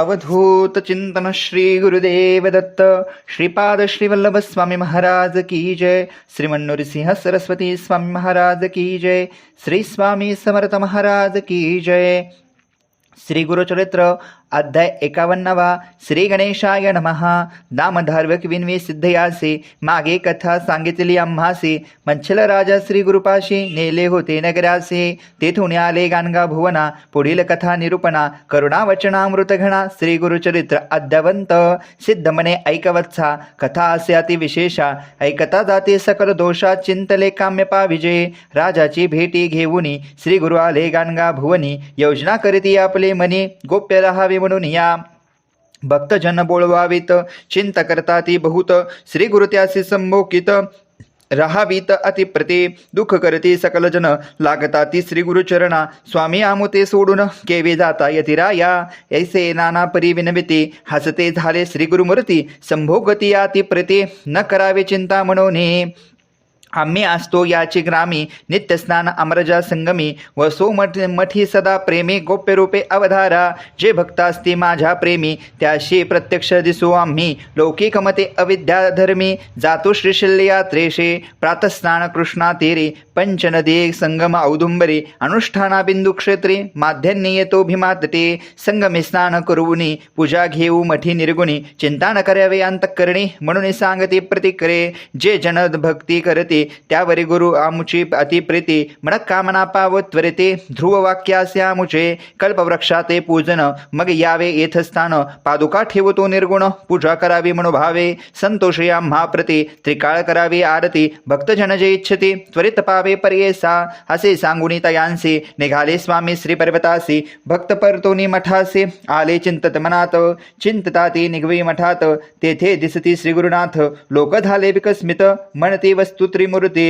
अवधूत चिंतन श्री गुरुदेव दत्त श्रीपाद श्रीवल्लभ स्वामी महाराज की जय श्रीमन्नुरसिंह सरस्वती स्वामी महाराज की जय श्री स्वामी समर्थ महाराज की जय। श्री गुरुचरित्र अध्याय एकावन्नवा श्री गणेशाय नमहा नामधार्वक विनवे सिद्धयासे मागे कथा सांगितली आम्हासे। मंचल राजा श्री गुरुपाशी नेले होते नगरासे। तेथून आले गाणगा भुवना पुढील कथा निरूपणा करुणावचनामृत घणा श्री गुरुचरित्र अद्यावंत। सिद्ध मने ऐकवत्सा कथा असे अतिविशेषा। ऐकता जाते सकल दोषा चिंतले काम्यपा पाविजे राजाची भेटी घेऊनी श्री गुरु आले गाणगा भुवनी। योजना करीती आपले मनी गोप्य राहावे म्हणून या भक्तजन बोळवावीत चिंत करता ती बहुत श्री गुरुत्यासी संमोकित राहावीत अतिप्रते दुःख करते सकल जन लागता ती श्री गुरुचरणा स्वामी आमुते सोडून केवे जाता यतिराया ऐसे नाना परी विनविते हसते झाले श्री गुरुमूर्ती संभोगती प्रती न करावे चिंता म्हणून आम्ही असतो याची ग्रामी नित्यस्नान अमरजा संगमी. वसो मठ मठी सदा प्रेमी गोप्य रूपे अवधारा. जे भक्त असते माझ्या प्रेमी त्याशी प्रत्यक्ष दिसू आम्ही. लौकिक मते जातो श्रीशल्य यात्रेशे प्रातस्नान कृष्णा तेरे पंचनदी संगम औदुंबरे. अनुष्ठाना बिंदू क्षेत्री माध्यन्य येतो भीमातटे संगमे स्नान करूनी पूजा घेऊ मठी निर्गुणी. चिंता न करावे अंतःकरणी म्हणून सांगते प्रतिकरे जे जन भक्ती करते त्यावरी गुरु आमुची अतिप्रीती मन कामना पाव त्वरिते ध्रुव वाक्यासे कल्पवृक्षा पूजन मग यावे येथ स्थान पादुका ठेवतो निर्गुण पूजा करावी मनोभावे संतोष महाप्रती त्रिकाळ करावी आरती भक्तजन जे इच्छते त्वरित पावे पर्येसा असे सांगुनी तयांसे निघाले स्वामी श्री पर्वतासी भक्त परतोनी मठासे आले चिंतत मनात चिंतता ते निघवी मठात तेथे दिसती श्री गुरुनाथ लोक झाले विकस्मित म्हणते वस्तुत्री त्रिमूर्ती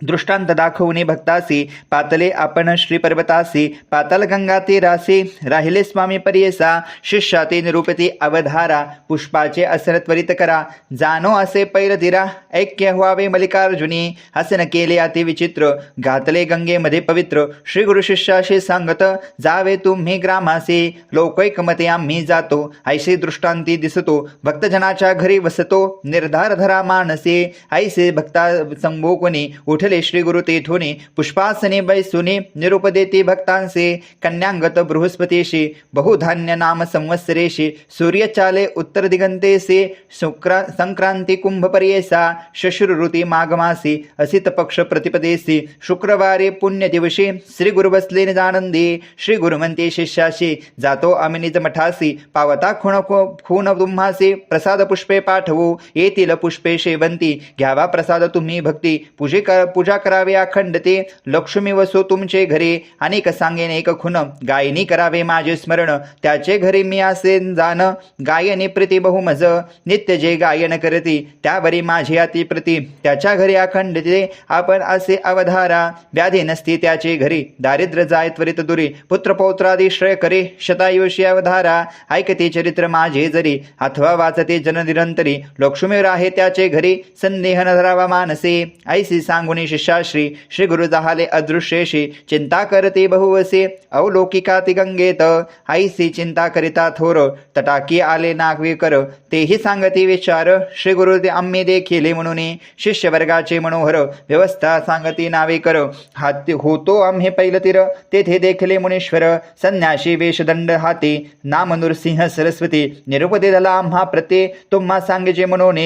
दृष्टांत दाखवणे भक्तासी पातले आपण श्रीपर्वतासी पातलगंगा पातल गंगा ते रासी राहिले स्वामी पर्येसा शिष्या ते निरूपती अवधारा पुष्पाचे असन त्वरित करा जानो असे पैर दिरा ऐक्य व्हावे मल्लिकार्जुनी हसन केले अति विचित्र घातले गंगेमध्ये पवित्र श्री गुरु शिष्याशी सांगत जावे तुम्ही ग्रामासी लोकैकमते आम्ही जातो ऐसे दृष्टांती दिसतो भक्तजनाच्या घरी वसतो निर्धार धरा मानसे ऐसे भक्ता संभोकुनी विठ्ठले श्री गुरु तेथुनी पुष्पासने बैसुनी निरुपदेती भक्तांसे कन्यांगत बृहस्पतीशी बहुधान्य नाम संवत्सरेशी सूर्यचाले उत्तर दिगंतेसे शुक्रा संक्रांती कुंभ पर्येसा शश्रु ऋती माघमासी असित पक्ष प्रतिपदेसी शुक्रवारी पुण्यदिवशी श्री गुरु बसले निजानंदी श्री गुरुमंते शिष्याशी जातो अमिनिज मठासी पावता खुण खून तुम्हासी प्रसाद पुष्पे पाठवू येतील पुष्पे शेवंती घ्यावा प्रसाद तुम्ही भक्ती पूजे कर पूजा करावी अखंडते लक्ष्मी वसो तुमचे घरी. अनेक सांगेन एक खुन गायनी करावे माझे स्मरण. त्याचे घरी मी असे जाण. गायने प्रीती बहुमज. नित्य जे गायन करती त्यावरी माझी अति प्रती. त्याच्या घरी अखंडते आपण असे अवधारा. व्याधी नसती त्याचे घरी. दारिद्र्य जाय त्वरित दुरी. पुत्र पौत्रादी श्रेय करे. शतायुषी अवधारा. ऐकते चरित्र माझे जरी. अथवा वाचते जननिरंतरी लक्ष्मीवर आहे त्याचे घरी. संदेह न धरावा मानसे. ऐसी सांगुनी शिष्याश्री श्री गुरु जाहाले अदृश्येशी चिंता करते बहुवसे अवलौकिकाति गंगेत ऐसी चिंता करिता थोर तटाकी आले नागवे कर तेही सांगते विचार श्री गुरु ते आम्ही देखिले म्हणून शिष्य वर्गाचे मनोहर व्यवस्था सांगती नावे कर हाती होतो आम्ही पैलतीर तेथे देखले मुनीश्वर संन्याशी वेशदंड हाती नाम नृसिंह सरस्वती निरुपती दला आम्हा प्रते तुम्हा सांगेचे म्हणून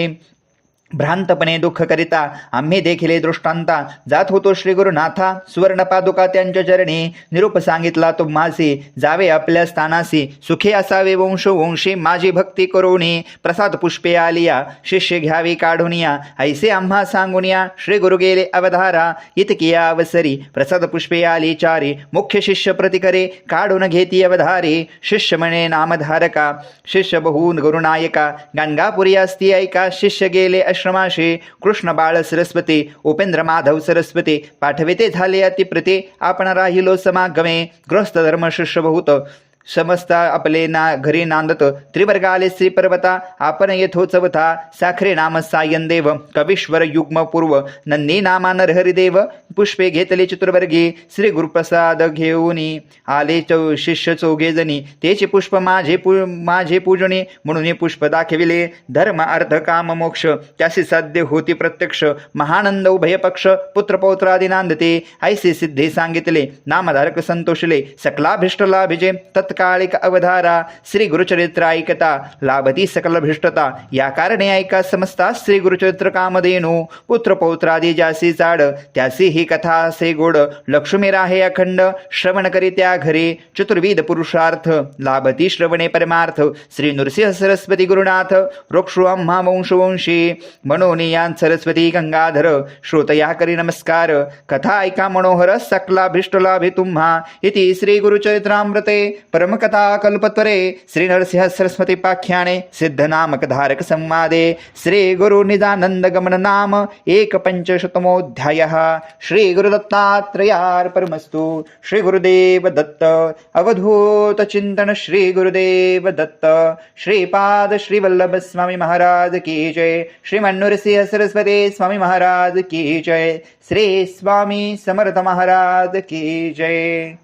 भ्रांतपणे दुःख करिता आम्ही देखिले दृष्टांता. जात होतो श्री गुरुनाथा सुवर्णपादुका त्यांच्या चरणी. निरूप सांगितला तो माझी जावे आपल्या स्थानासी. सुखे असावे वंश वंशी माझी भक्ती करुणी प्रसाद पुष्पे आलिया शिष्य घ्यावी काढूनिया ऐसे आम्हा सांगुनिया श्री गुरु गेले अवधारा. इतकिया अवसरी प्रसाद पुष्पे आली चारी. मुख्य शिष्य प्रतिकरे काढून घेती अवधारे. शिष्य म्हणे नामधारका. शिष्य बहु गुरुनायका. गंगापुरी असती ऐका शिष्य गेले आश्रमाशी कृष्ण बाळ सरस्वती उपेंद्र माधव सरस्वती पाठविते झाले अतिप्रते. आपण राहिलो समागमे. ग्रस्त धर्म शिष्य बहुत समजता आपले ना घरी नांदत. त्रिवर्गाले श्री पर्वता आपण येथो चवथा साखरे नाम सायन देव कवीश्वर युग्म पूर्व नंदी नामा नरहरिदेव पुष्पे घेतले चतुर्वर्गी श्री गुरुप्रसाद घेऊनी आले चौ शिष्य चौघे जणी तेचे पुष्प माझे पु माझे पूजणे म्हणून पुष्प दाखविले. धर्म अर्थ काम मोक्ष त्यासी साध्य होती प्रत्यक्ष. महानंद उभय पक्ष पुत्र पौत्रादी नांदते. ऐसे सिद्धे सांगितले. नामधारक संतोषले. सकलाभिष्ट लाभिजे. तत्कालिक अवधारा श्री गुरुचरित्र ऐकता लाभती सकल भ्रष्टता या कारणे ऐका समजता श्री गुरुचरित्र कामधेनू पुत्र पौत्रादी जासी जाड त्यासी ही कथा असे गोड लक्ष्मी राहे अखंड श्रवण करीत्या घरे चतुर्विध पुरुषार्थ लाभती श्रवणे परमार्थ श्री नृसिंह सरस्वती गुरुनाथ वृक्षो अम्हा वंशवंशी म्हणून यां सरस्वती गंगाधर श्रोतया करी नमस्कार कथा ऐका मनोहर सकला भिष्टलाभे तुम्हा इति श्री गुरुचरित्रामृते परमकथा कल्पत्वरे श्रीनरसिंह सरस्वती पाख्याने संवादे श्री गुरु निजानंद गमन नाम एक पंचशतमोध्याय श्री गुरुदत्तात्रयार्पणमस्तु श्री गुरुदेव दत्त अवधूत चिंतन श्री गुरुदेव दत्त श्रीपाद श्री वल्लभ स्वामी महाराज की जय श्रीमन्नुरसिंह सरस्वती स्वामी महाराज की जय श्री स्वामी समर्थ महाराज की जय